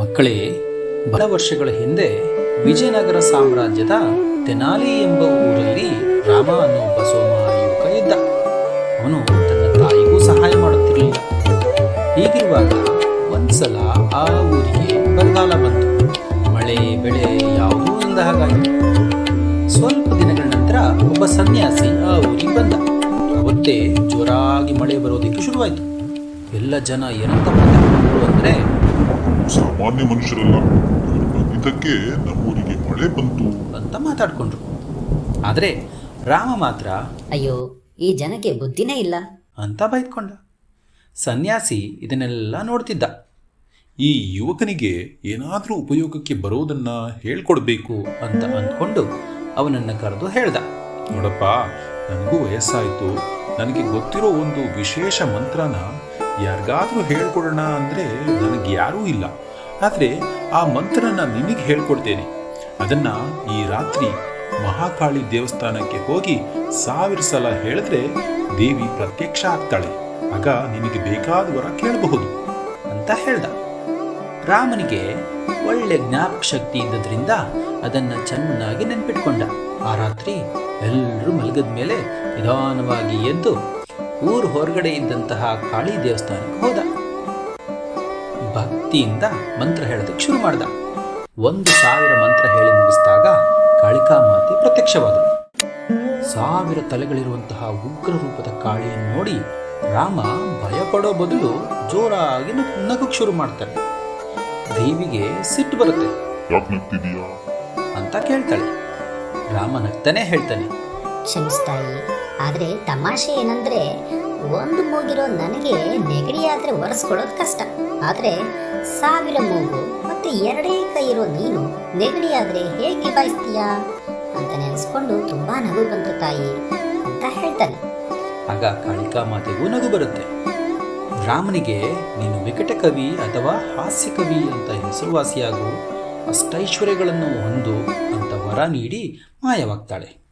ಮಕ್ಕಳೇ, ಬಹಳ ವರ್ಷಗಳ ಹಿಂದೆ ವಿಜಯನಗರ ಸಾಮ್ರಾಜ್ಯದ ತೆನಾಲಿ ಎಂಬ ಊರಲ್ಲಿ ರಾಮ ಅನ್ನೋ ಒಬ್ಬ ಇದ್ದ. ಅವನು ತನ್ನ ತಾಯಿಗೂ ಸಹಾಯ ಮಾಡುತ್ತಿರಲಿಲ್ಲ. ಹೀಗಿರುವಾಗ ಒಂದ್ಸಲ ಆ ಊರಿಗೆ ಬರಗಾಲ ಬಂತು. ಮಳೆ, ಬೆಳೆ ಯಾವುದೂ ಇಲ್ಲದ ಹಾಗಾಯಿತು. ಸ್ವಲ್ಪ ದಿನಗಳ ನಂತರ ಒಬ್ಬ ಸನ್ಯಾಸಿ ಆ ಊರಿಗೆ ಬಂದ. ಅವತ್ತೇ ಜೋರಾಗಿ ಮಳೆ ಬರೋದಕ್ಕೆ ಶುರುವಾಯಿತು. ಎಲ್ಲ ಜನ ಏನಂತ ಅಂದ್ರೆ ಸಾಮಾನ್ಯ ಮನುಷ್ಯರಲ್ಲ. ಇದಕ್ಕೆ ಬಂದಿದ್ದಕ್ಕೆ ನಮ್ಮೂರಿಗೆ ಮಳೆ ಬಂತು. ಅಂತ ಮಾತಾಡ್ಕೊಂಡ್ರು. ಆದರೆ ರಾಮ ಮಾತ್ರ ಅಯ್ಯೋ ಈ ಜನಕ್ಕೆ ಬುದ್ಧಿನೇ ಇಲ್ಲ. ಅಂತ ಬೈದ್ಕೊಂಡ. ಸನ್ಯಾಸಿ ಇದನ್ನೆಲ್ಲ ನೋಡ್ತಿದ್ದ. ಈ ಯುವಕನಿಗೆ ಏನಾದರೂ ಉಪಯೋಗಕ್ಕೆ ಬರೋದನ್ನ ಹೇಳ್ಕೊಡ್ಬೇಕು ಅಂತ ಅಂದ್ಕೊಂಡು ಅವನನ್ನು ಕರೆದು ಹೇಳ್ದ. ನೋಡಪ್ಪ ನನಗೂ ವಯಸ್ಸಾಯಿತು. ನನಗೆ ಗೊತ್ತಿರೋ ಒಂದು ವಿಶೇಷ ಮಂತ್ರನ ಯಾರಿಗಾದ್ರೂ ಹೇಳ್ಕೊಡೋಣ ಅಂದರೆ ನನಗೆ ಯಾರೂ ಇಲ್ಲ. ಆದರೆ ಆ ಮಂತ್ರನ ನಿನಗೆ ಹೇಳ್ಕೊಡ್ತೇನೆ. ಅದನ್ನ ಈ ರಾತ್ರಿ ಮಹಾಕಾಳಿ ದೇವಸ್ಥಾನಕ್ಕೆ ಹೋಗಿ ಸಾವಿರ ಸಲ ಹೇಳಿದ್ರೆ ದೇವಿ ಪ್ರತ್ಯಕ್ಷ ಆಗ್ತಾಳೆ. ಆಗ ನಿನಗೆ ಬೇಕಾದ ವರ ಕೇಳಬಹುದು ಅಂತ ಹೇಳ್ದ. ರಾಮನಿಗೆ ಒಳ್ಳೆ ಜ್ಞಾಪಕ ಶಕ್ತಿ ಇದ್ದದ್ರಿಂದ ಅದನ್ನ ಚೆನ್ನಾಗಿ ನೆನ್ಪಿಟ್ಕೊಂಡ. ಆ ರಾತ್ರಿ ಎಲ್ಲರೂ ಮಲಗದ ಮೇಲೆ ನಿಧಾನವಾಗಿ ಎದ್ದು ಊರು ಹೊರಗಡೆ ಇದ್ದಂತಹ ಕಾಳಿ ದೇವಸ್ಥಾನಕ್ಕೆ ಹೋದ. ಭಕ್ತಿಯಿಂದ ಮಂತ್ರ ಹೇಳೋದಕ್ಕೆ ಶುರು ಮಾಡ್ದ. ಒಂದು ಸಾವಿರ ಮಂತ್ರ ಹೇಳಿ ಮುಗಿಸಿದಾಗ ಕಾಳಿಕಾ ಮಾತೆ ಪ್ರತ್ಯಕ್ಷವಾದಳು ಸಾವಿರ ತಲೆಗಳಿರುವಂತಹ ಉಗ್ರ ರೂಪದ ಕಾಳಿಯನ್ನು ನೋಡಿ ರಾಮ ಭಯಪಡೋ ಬದಲು ಜೋರಾಗಿ ನಗಕ್ಕೆ ನಗಕ್ ಶುರು ಮಾಡ್ತಾನೆ. ದೇವಿಗೆ ಸಿಟ್ಟು ಬರುತ್ತೆ. ಅಂತ ಕೇಳ್ತಾಳೆ. ರಾಮ ನಗ್ತಾನೆ ಹೇಳ್ತಾನೆ. ಕ್ಷಮಿಸ್ತಾಯಿ. ಆದರೆ ತಮಾಷೆ ಏನಂದ್ರೆ, ಒಂದು ಮೂಗಿರೋ ನನಗೆ ನೆಗಡಿ ಆದರೆ ಒರೆಸ್ಕೊಳ್ಳೋದು ಕಷ್ಟ. ಆದರೆ ಸಾವಿರ ಮೂಗು ಮತ್ತೆ ಎರಡೇ ಕೈ ಇರೋ ನೀನು ನೆಗಡಿ ಆದರೆ ಹೇಗೆ ನಿಭಾಯಿಸ್ತೀಯಾ ಅಂತ ನೆನೆಸ್ಕೊಂಡು ತುಂಬಾ ನಗು ಬಂತು ತಾಯಿ ಅಂತ ಹೇಳ್ತಾನೆ. ಆಗ ಕಾಳಿಕಾ ಮಾತೆಗೂ ನಗು ಬರುತ್ತೆ. ರಾಮನಿಗೆ, ನೀನು ವಿಕಟ ಕವಿ ಅಥವಾ ಹಾಸ್ಯ ಕವಿ ಅಂತ ಹೆಸರುವಾಸಿಯಾಗು ಅಷ್ಟೈಶ್ವರ್ಯಗಳನ್ನು ಹೊಂದು ಅಂತ ವರ ನೀಡಿ ಮಾಯವಾಗ್ತಾಳೆ.